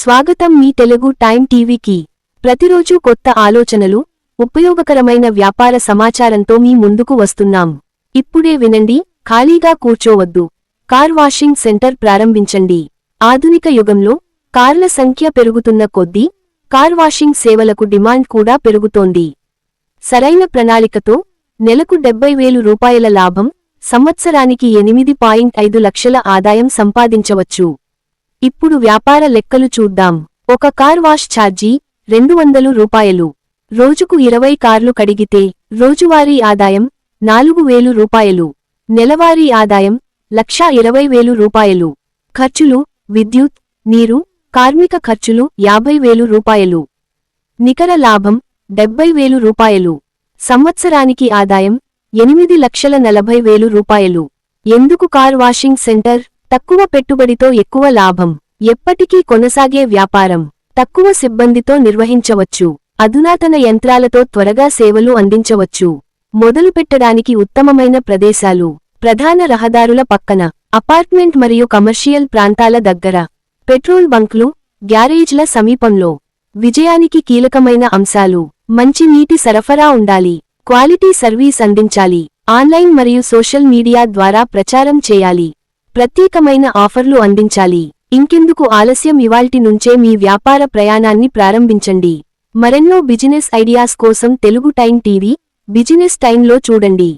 స్వాగతం మీ తెలుగు టైం టీవీకి. ప్రతిరోజు కొత్త ఆలోచనలు ఉపయోగకరమైన వ్యాపార సమాచారంతో మీ ముందుకు వస్తున్నాం. ఇప్పుడే వినండి ఖాళీగా కూర్చోవద్దు. కార్ వాషింగ్ సెంటర్ ప్రారంభించండి. ఆధునిక యుగంలో కార్ల సంఖ్య పెరుగుతున్న కొద్దీ కార్ వాషింగ్ సేవలకు డిమాండ్ కూడా పెరుగుతోంది. సరైన ప్రణాళికతో నెలకు డెబ్బై వేలు రూపాయల లాభం సంవత్సరానికి ఎనిమిది పాయింట్ ఐదు లక్షల ఆదాయం సంపాదించవచ్చు. ఇప్పుడు వ్యాపార లెక్కలు చూద్దాం. ఒక కార్ వాష్ ఛార్జీ రెండు వందలు రూపాయలు. రోజుకు ఇరవై కార్లు కడిగితే రోజువారీ ఆదాయం నాలుగు వేలు రూపాయలు. నెలవారీ ఆదాయం లక్షా ఇరవై వేలు రూపాయలు. ఖర్చులు విద్యుత్ నీరు కార్మిక ఖర్చులు యాభై వేలు రూపాయలు. నికర లాభం డెబ్బై వేలు రూపాయలు. సంవత్సరానికి ఆదాయం ఎనిమిది లక్షల నలభై వేలు రూపాయలు. ఎందుకు కార్ వాషింగ్ సెంటర్? తక్కువ పెట్టుబడితో ఎక్కువ లాభం. ఎప్పటికీ కొనసాగే వ్యాపారం. తక్కువ సిబ్బందితో నిర్వహించవచ్చు. అధునాతన యంత్రాలతో త్వరగా సేవలు అందించవచ్చు. మొదలుపెట్టడానికి ఉత్తమమైన ప్రదేశాలు. ప్రధాన రహదారుల పక్కన అపార్ట్మెంట్ మరియు కమర్షియల్ ప్రాంతాల దగ్గర. పెట్రోల్ బంక్లు గ్యారేజ్ల సమీపంలో. విజయానికి కీలకమైన అంశాలు. మంచి నీటి సరఫరా ఉండాలి. క్వాలిటీ సర్వీస్ అందించాలి. ఆన్లైన్ మరియు సోషల్ మీడియా ద్వారా ప్రచారం చేయాలి. ప్రత్యేకమైన ఆఫర్లు అందించాలి. ఇంకెందుకు ఆలస్యం? ఇవాల్టి నుంచే మీ వ్యాపార ప్రయాణాన్ని ప్రారంభించండి. మరెన్నో బిజినెస్ ఐడియాస్ కోసం తెలుగు టైం టీవీ బిజినెస్ టైంలో చూడండి.